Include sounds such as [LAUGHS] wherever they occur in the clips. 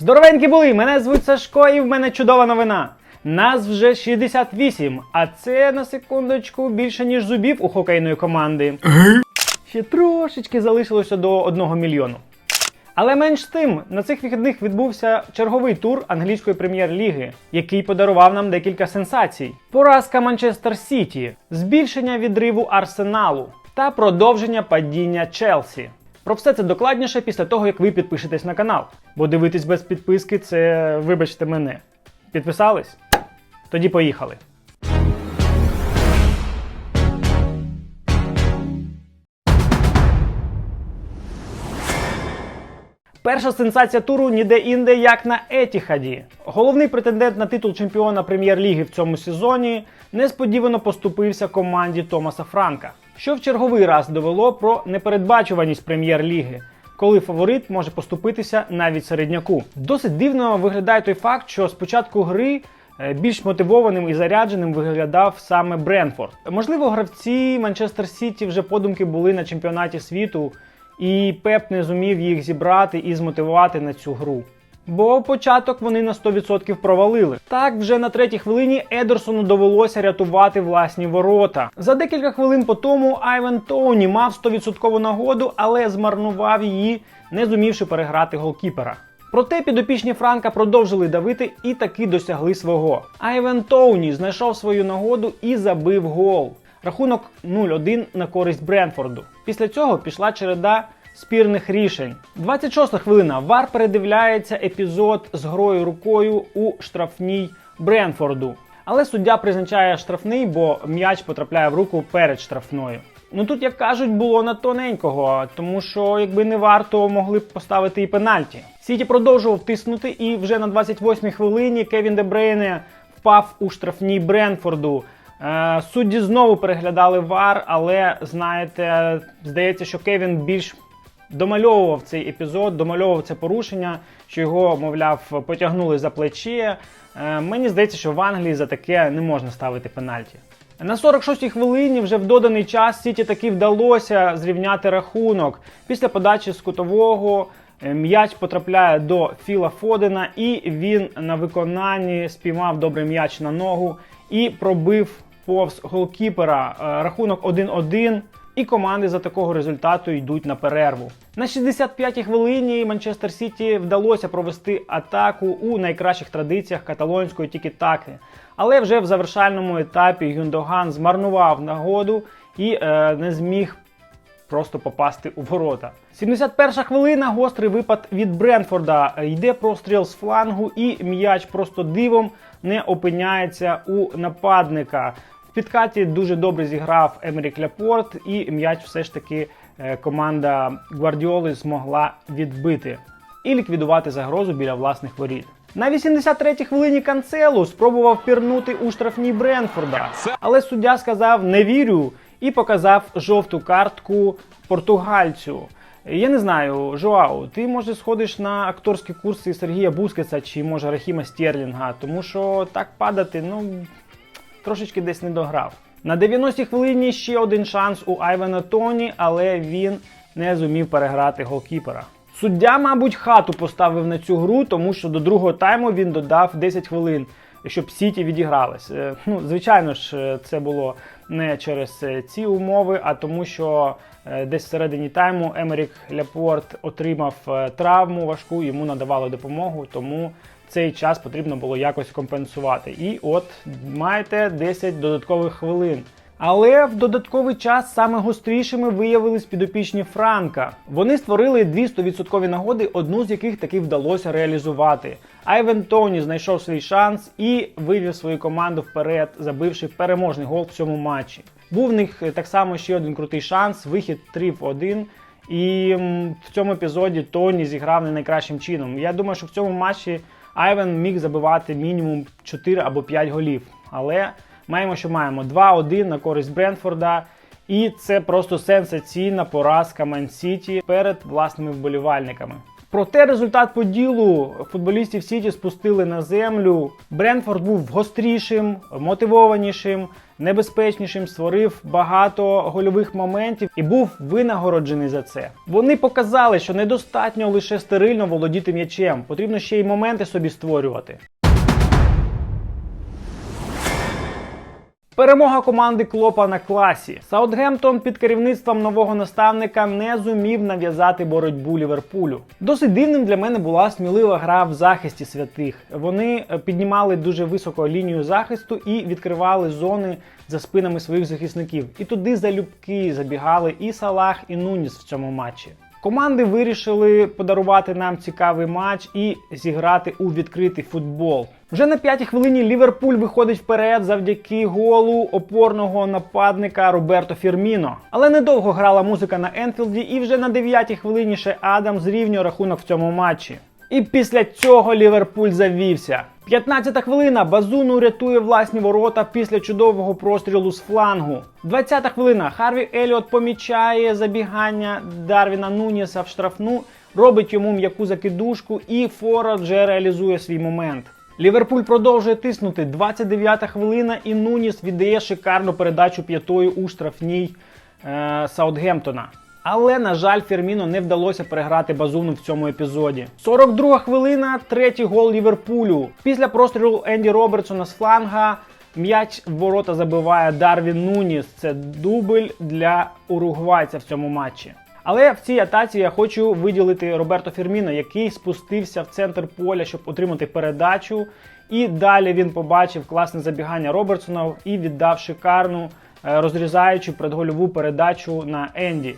Здоровенькі були! Мене звуть Сашко, і в мене чудова новина. Нас вже 68, а це на секундочку більше ніж зубів у хокейної команди. Ще трошечки залишилося до 1 мільйону. Але менш тим, на цих вихідних відбувся черговий тур англійської прем'єр-ліги, який подарував нам декілька сенсацій: поразка Манчестер Сіті, збільшення відриву Арсеналу та продовження падіння Челсі. Про все це докладніше після того, як ви підпишетесь на канал. Бо дивитись без підписки це, вибачте мене. Підписались? Тоді поїхали. Перша сенсація туру ніде інде, як на Етіхаді. Головний претендент на титул чемпіона прем'єр-ліги в цьому сезоні несподівано поступився команді Томаса Франка, що в черговий раз довело про непередбачуваність прем'єр-ліги. Коли фаворит може поступитися навіть середняку. Досить дивно виглядає той факт, що спочатку гри е, більш мотивованим і зарядженим виглядав саме Бренфорд. Можливо, гравці Манчестер Сіті вже подумки були на чемпіонаті світу, і Пеп не зумів їх зібрати і змотивувати на цю гру. Бо початок вони на 100% провалили. Так, вже на третій хвилині Едерсону довелося рятувати власні ворота. За декілька хвилин по тому Айвен Тоуні мав 100% нагоду, але змарнував її, не зумівши переграти голкіпера. Проте підопічні Франка продовжили давити і таки досягли свого. Айвен Тоуні знайшов свою нагоду і забив гол. Рахунок 0-1 на користь Бренфорду. Після цього пішла череда спірних рішень. 26 хвилина. Вар передивляється епізод з грою рукою у штрафній Бренфорду. Але суддя призначає штрафний, бо м'яч потрапляє в руку перед штрафною. Ну тут, як кажуть, було на тоненького, тому що якби не варто, могли б поставити і пенальті. Сіті продовжував тиснути, і вже на 28-й хвилині Кевін Дебрейне впав у штрафній Бренфорду. Е, Судді знову переглядали вар, але знаєте, здається, що Кевін більш домальовував цей епізод, домальовував це порушення, що його, мовляв, потягнули за плече. Е, Мені здається, що в Англії за таке не можна ставити пенальті. На 46-й хвилині вже в доданий час Сіті таки вдалося зрівняти рахунок. Після подачі з кутового е, м'яч потрапляє до Філа Фодена, і він на виконанні спіймав добрий м'яч на ногу і пробив повз голкіпера. Е, Рахунок 1-1. І команди за такого результату йдуть на перерву. На 65-й хвилині Манчестер Сіті вдалося провести атаку у найкращих традиціях каталонської тікі-таки. Але вже в завершальному етапі Юндоган змарнував нагоду і е, не зміг просто попасти у ворота. 71 хвилина, гострий випад від Бренфорда. Йде простріл з флангу, і м'яч просто дивом не опиняється у нападника. Підкаті дуже добре зіграв Емерік Ляпорт, і м'яч все ж таки е, команда Гвардіоли змогла відбити і ліквідувати загрозу біля власних воріт. На 83-й хвилині Канцелу спробував пірнути у штрафній Бренфорда, але суддя сказав не вірю і показав жовту картку португальцю. Я не знаю, Жоау, ти може сходиш на акторські курси Сергія Бускеса чи може Рахіма Стєрлінга, тому що так падати, ну трошечки десь не дограв. На 90-й хвилині ще один шанс у Айвена Тоні, але він не зумів переграти голкіпера. Суддя, мабуть, хату поставив на цю гру, тому що до другого тайму він додав 10 хвилин, щоб Сіті відігралась. Е, Ну, звичайно ж, е, це було не через е, ці умови, а тому, що десь всередині тайму Емерік Ляпорт отримав травму важку, йому надавали допомогу, тому цей час потрібно було якось компенсувати. І от маєте 10 додаткових хвилин. Але в додатковий час саме гострішими виявились підопічні Франка. Вони створили дві 100% нагоди, одну з яких таки вдалося реалізувати. Айвен Тоні знайшов свій шанс і вивів свою команду вперед, забивши переможний гол в цьому матчі. Був в них так само ще один крутий шанс, вихід 3 в 1. І в цьому епізоді Тоні зіграв не найкращим чином. Я думаю, що в цьому матчі Айвен міг забивати мінімум 4 або 5 голів. Але маємо, що маємо 2-1 на користь Бренфорда. І це просто сенсаційна поразка Ман-Сіті перед власними вболівальниками. Проте результат поділу футболістів Сіті спустили на землю. Бренфорд був гострішим, мотивованішим, небезпечнішим, створив багато гольових моментів і був винагороджений за це. Вони показали, що недостатньо лише стерильно володіти м'ячем, потрібно ще й моменти собі створювати. Перемога команди Клопа на класі. Саутгемптон під керівництвом нового наставника не зумів нав'язати боротьбу Ліверпулю. Досить дивним для мене була смілива гра в захисті святих. Вони е, піднімали дуже високо лінію захисту і відкривали зони за спинами своїх захисників. І туди залюбки забігали і Салах, і Нуніс в цьому матчі. Команди вирішили подарувати нам цікавий матч і зіграти у відкритий футбол. Вже на п'ятій хвилині Ліверпуль виходить вперед завдяки голу опорного нападника Роберто Фірміно. Але недовго грала музика на Енфілді, і вже на дев'ятій хвилині ще Адам зрівнює рахунок в цьому матчі. І після цього Ліверпуль завівся. 15-та хвилина Базуну рятує власні ворота після чудового прострілу з флангу. 20-та хвилина Харві Еліот помічає забігання Дарвіна Нуніса в штрафну, робить йому м'яку закидушку, і Фора вже реалізує свій момент. Ліверпуль продовжує тиснути. 29-та хвилина, і Нуніс віддає шикарну передачу п'ятою у штрафній е, Саутгемптона. Але, на жаль, Ферміно не вдалося переграти базуну в цьому епізоді. 42 хвилина, третій гол Ліверпулю. Після прострілу Енді Робертсона з фланга м'яч в ворота забиває Дарвін Нуніс. Це дубль для уругвайця в цьому матчі. Але в цій атаці я хочу виділити Роберто Ферміно, який спустився в центр поля, щоб отримати передачу. І далі він побачив класне забігання Робертсона і віддав шикарну е, розрізаючу предгольову передачу на Енді.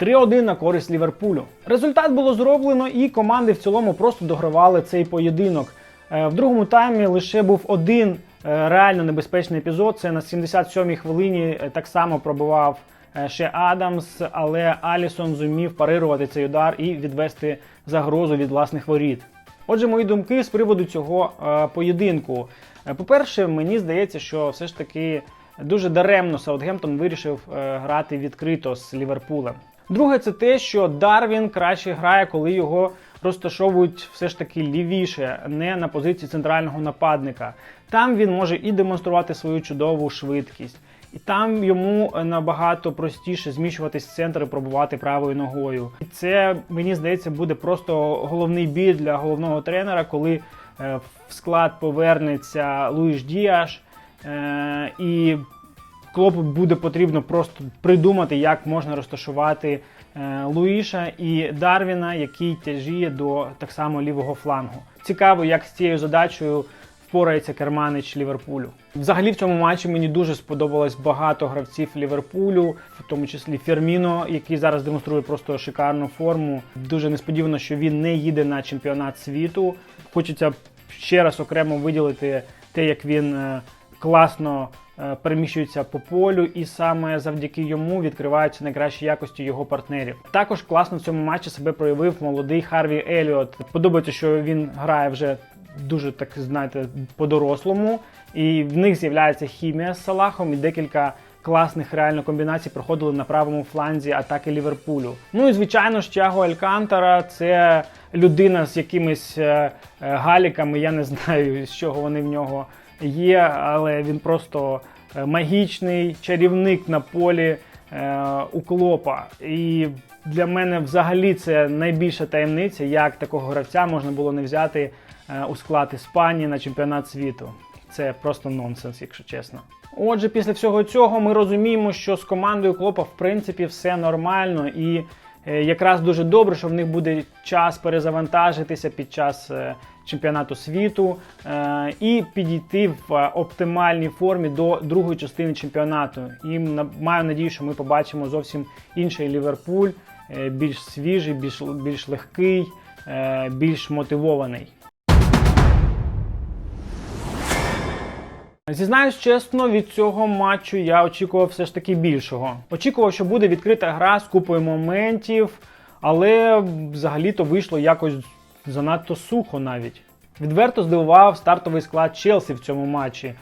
3-1 на користь Ліверпулю. Результат було зроблено, і команди в цілому просто догравали цей поєдинок. Е, В другому таймі лише був один е, реально небезпечний епізод. Це на 77-й хвилині е, так само пробивав е, ще Адамс, але Алісон зумів парирувати цей удар і відвести загрозу від власних воріт. Отже, мої думки з приводу цього поєдинку. По-перше, мені здається, що все ж таки дуже даремно Саутгемптон вирішив грати відкрито з Ліверпулем. Друге, це те, що Дарвін краще грає, коли його розташовують все ж таки лівіше, не на позиції центрального нападника. Там він може і демонструвати свою чудову швидкість, і там йому набагато простіше зміщуватись в центр і пробувати правою ногою. І це мені здається буде просто головний біль для головного тренера, коли е, в склад повернеться Луїш Діаш. Е, і Клопу буде потрібно просто придумати, як можна розташувати е, Луїша і Дарвіна, який тяжіє до так само лівого флангу. Цікаво, як з цією задачею впорається керманич Ліверпулю. Взагалі в цьому матчі мені дуже сподобалось багато гравців Ліверпулю, в тому числі Ферміно, який зараз демонструє просто шикарну форму. Дуже несподівано, що він не їде на чемпіонат світу. Хочеться ще раз окремо виділити те, як він е, класно переміщується по полю, і саме завдяки йому відкриваються найкращі якості його партнерів. Також класно в цьому матчі себе проявив молодий Харві Еліот. Подобається, що він грає вже дуже так знаєте по-дорослому, і в них з'являється хімія з Салахом і декілька. Класних реально комбінацій проходили на правому фланзі атаки Ліверпулю. Ну і звичайно ж, Тяго Алькантара це людина з якимись е, е, галіками. Я не знаю, [LAUGHS] з чого вони в нього є, але він просто е, магічний чарівник на полі е, у Клопа. І для мене взагалі це найбільша таємниця, як такого гравця можна було не взяти е, у склад Іспанії на чемпіонат світу. Це просто нонсенс, якщо чесно. Отже, після всього цього ми розуміємо, що з командою Клопа в принципі все нормально і е, якраз дуже добре, що в них буде час перезавантажитися під час е, чемпіонату світу е, і підійти в е, оптимальній формі до другої частини чемпіонату. І маю надію, що ми побачимо зовсім інший Ліверпуль, е, більш свіжий, більш, більш легкий, е, більш мотивований. Зізнаюсь чесно, від цього матчу я очікував все ж таки більшого. Очікував, що буде відкрита гра з купою моментів, але взагалі-то вийшло якось занадто сухо навіть. Відверто здивував стартовий склад Челсі в цьому матчі.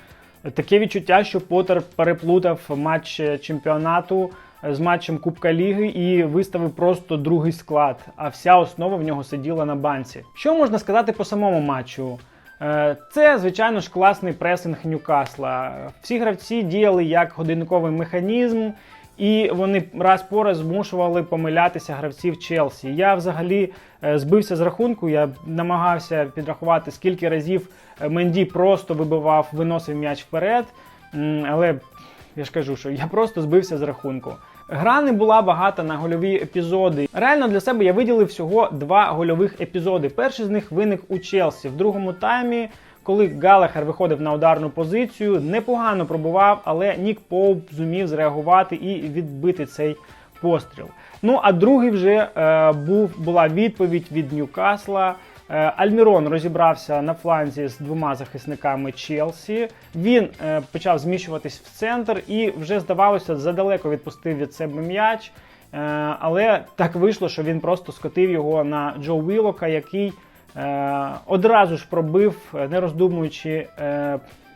Таке відчуття, що Поттер переплутав матч чемпіонату з матчем Кубка Ліги і виставив просто другий склад, а вся основа в нього сиділа на банці. Що можна сказати по самому матчу? Е, Це, звичайно ж, класний пресинг Ньюкасла. Всі гравці діяли як годинниковий механізм, і вони раз по раз змушували помилятися гравців Челсі. Я взагалі е, збився з рахунку, я намагався підрахувати, скільки разів е, Менді просто вибивав, виносив м'яч вперед. Але я ж кажу, що я просто збився з рахунку. Гра не була багата на гольові епізоди. Реально для себе я виділив всього два гольових епізоди. Перший з них виник у Челсі в другому таймі, коли Галахер виходив на ударну позицію, непогано пробував, але Нік Поуп зумів зреагувати і відбити цей постріл. Ну а другий вже е, був була відповідь від Ньюкасла. Е, Альмірон розібрався на фланзі з двома захисниками Челсі. Він е, почав зміщуватись в центр і вже здавалося, задалеко відпустив від себе м'яч. Е, але так вийшло, що він просто скотив його на Джо Вілока, який одразу ж пробив, не роздумуючи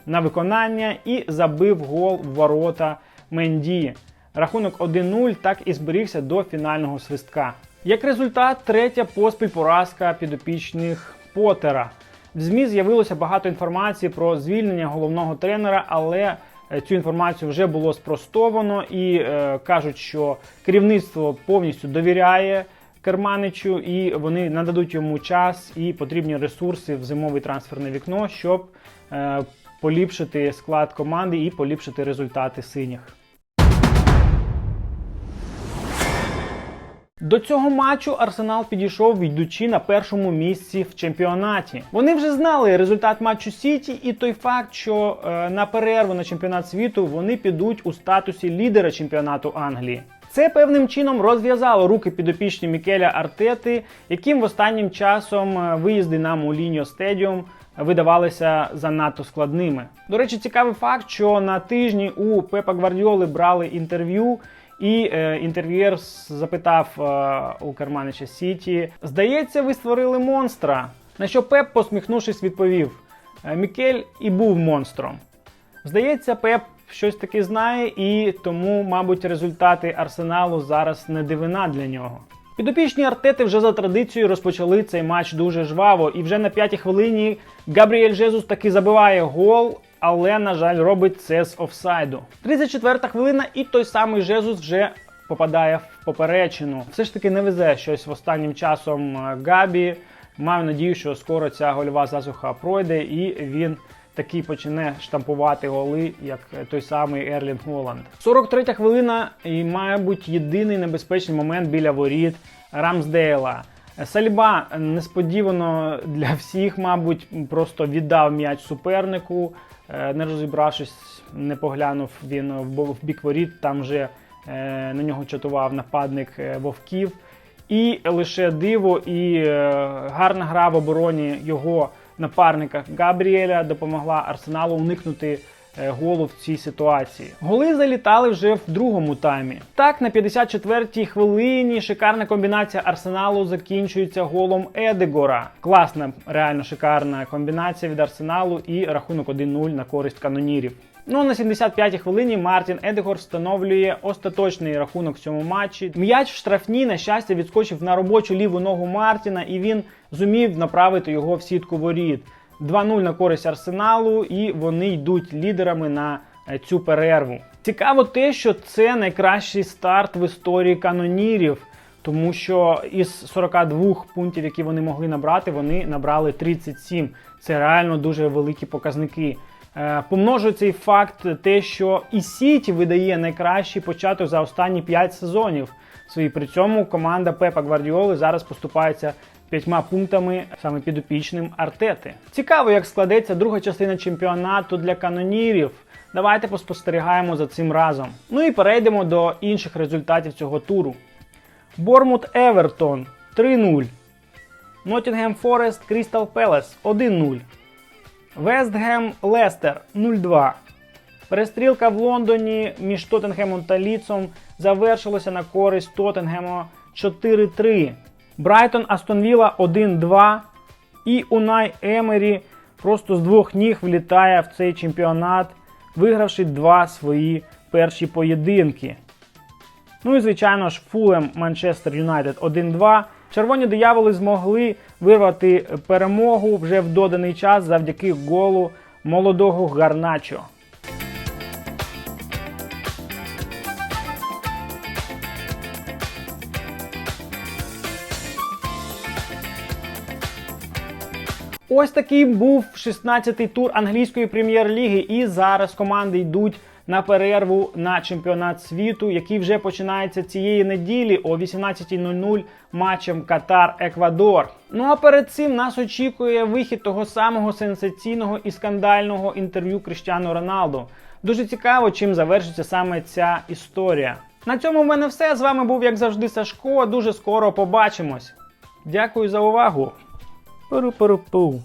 на виконання, і забив гол в ворота Менді. Рахунок 1-0 так і зберігся до фінального свистка. Як результат, третя поспіль поразка підопічних Потера. В ЗМІ з'явилося багато інформації про звільнення головного тренера, але е, цю інформацію вже було спростовано і е, кажуть, що керівництво повністю довіряє Керманичу, і вони нададуть йому час і потрібні ресурси в зимове трансферне вікно, щоб е, поліпшити склад команди і поліпшити результати синіх. До цього матчу Арсенал підійшов, йдучи на першому місці в чемпіонаті. Вони вже знали результат матчу Сіті і той факт, що е, на перерву на чемпіонат світу вони підуть у статусі лідера чемпіонату Англії. Це певним чином розв'язало руки підопічні Мікеля Артети, яким в останнім часом е, виїзди на Муліньо Стедіум видавалися занадто складними. До речі, цікавий факт, що на тижні у Пепа Гвардіоли брали інтерв'ю. І е, інтерв'єр запитав е, у Керманича Сіті: Здається, ви створили монстра. На що Пеп, посміхнувшись, відповів: «Е, Мікель і був монстром. Здається, Пеп щось таки знає, і тому, мабуть, результати арсеналу зараз не дивина для нього. Підопічні артети вже за традицією розпочали цей матч дуже жваво, і вже на п'ятій хвилині Габріель Жезус таки забиває гол, але, на жаль, робить це з офсайду. 34-та хвилина, і той самий Жезус вже попадає в поперечину. Все ж таки не везе щось в останнім часом е, Габі. Маю надію, що скоро ця гольова засуха пройде, і він такий почне штампувати голи, як той самий Ерлін Голланд. 43 хвилина, і, мабуть, єдиний небезпечний момент біля воріт Рамсдейла. Сальба несподівано для всіх, мабуть, просто віддав м'яч супернику, е, не розібравшись, не поглянув він в бік воріт, там вже е, на нього чатував нападник е, вовків. І лише диво і гарна гра в обороні його напарника Габріеля допомогла Арсеналу уникнути голу в цій ситуації. Голи залітали вже в другому таймі. Так, на 54-й хвилині шикарна комбінація Арсеналу закінчується голом Едегора. Класна, реально шикарна комбінація від Арсеналу і рахунок 1-0 на користь канонірів. Ну на 75-й хвилині Мартін Едегор встановлює остаточний рахунок в цьому матчі. М'яч в штрафній, на щастя, відскочив на робочу ліву ногу Мартіна, і він зумів направити його в сітку воріт. 2-0 на користь Арсеналу, і вони йдуть лідерами на е, цю перерву. Цікаво те, що це найкращий старт в історії канонірів. Тому що із 42 пунктів, які вони могли набрати, вони набрали 37. Це реально дуже великі показники. Е, Помножу цей факт те, що і Сіті видає найкращий початок за останні 5 сезонів. Свої при цьому команда Пепа Гвардіоли зараз поступається п'ятьма пунктами саме підопічним Артети. Цікаво, як складеться друга частина чемпіонату для канонірів. Давайте поспостерігаємо за цим разом. Ну і перейдемо до інших результатів цього туру. Бормут Евертон 3-0. Ноттінгем Форест Крістал Пелес 1-0. Вестгем Лестер 0-2. Перестрілка в Лондоні між Тоттенгемом та Ліцом завершилася на користь Тоттенгема 4-3. Брайтон Астон Вілла 1-2. І Унай Емері просто з двох ніг влітає в цей чемпіонат, вигравши два свої перші поєдинки. Ну і звичайно ж, Фулем Манчестер Юнайтед 1-2. Червоні дияволи змогли вирвати перемогу вже в доданий час завдяки голу молодого Гарначо. Ось такий був 16-й тур англійської прем'єр-ліги, і зараз команди йдуть на перерву на чемпіонат світу, який вже починається цієї неділі о 18.00 матчем Катар-Еквадор. Ну а перед цим нас очікує вихід того самого сенсаційного і скандального інтерв'ю Кріштіану Роналду. Дуже цікаво, чим завершиться саме ця історія. На цьому в мене все. З вами був, як завжди, Сашко. Дуже скоро побачимось. Дякую за увагу. Poruporupu.